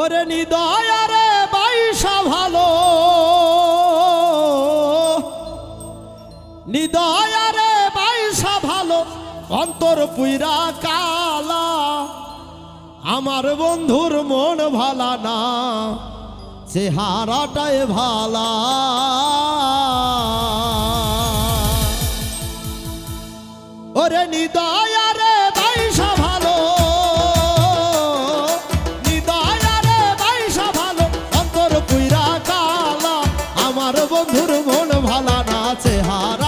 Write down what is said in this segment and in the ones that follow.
ওরে নিদয়ারে বাইসা ভালো। নিদয়ারে বাইসা ভালো, অন্তর পুইরা কালা। আমার বন্ধুর মন ভালা না, চেহারাটাই ভালা। ওরে নিদয়ারে ভালা না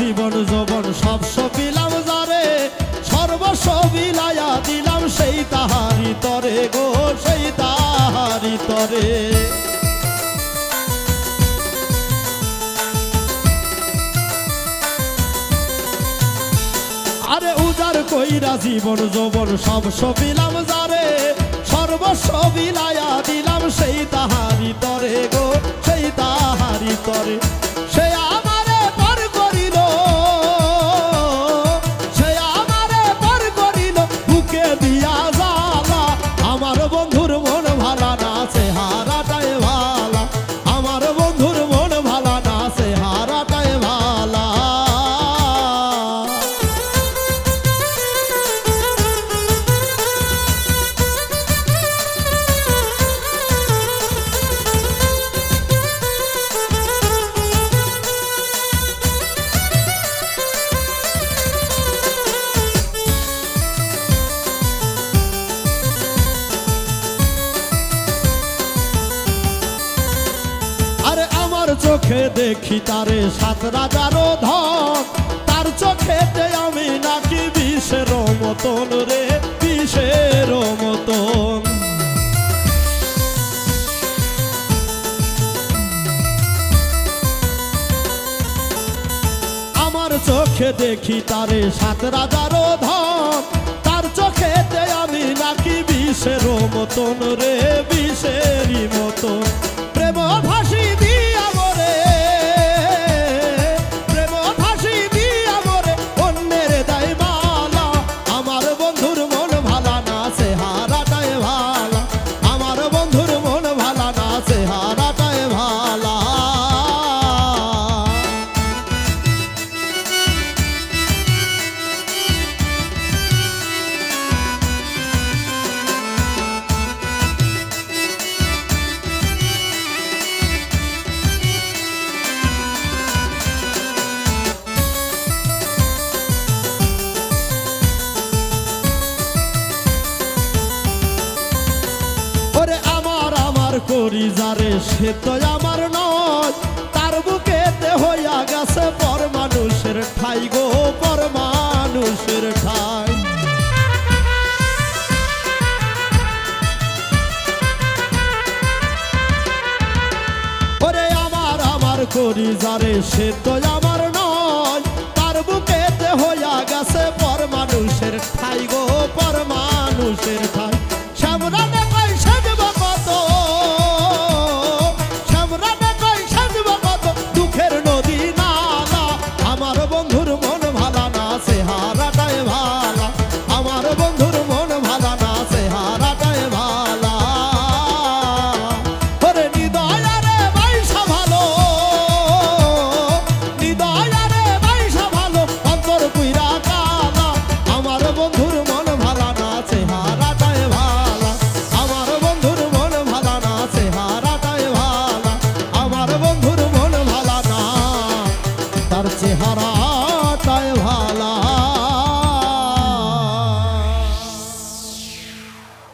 জীবন যবন সব সপিলাম যারে, সর্বস্ব দিলাম সেই তাহারি তরে গো, সেই তাহারি তরে। আরে উজার কইরা জীবন যবন সব সপিলাম যারে দিলাম সেই তাহারি তরে গো, সেই তাহারি তরে। সে চোখে দেখি তারে সাত রাজারও ধন। তার চোখেতে আমি নাকি বিষের মতন রে, বিষের মতন। আমার চোখে দেখি তারে সাত রাজারও ধন। তার চোখেতে আমি নাকি বিষের মতন রে, বিষেরই মতন। আমার যারে সে তো আমার নয়, তার বুকেতে হইয়া গেছে পর মানুষের ঠাই গো পর মানুষের ঠাই। ওরে আমার আমার করি যারে সে তো আমার নয়, তার বুকেতে হইয়া গেছে চেহারা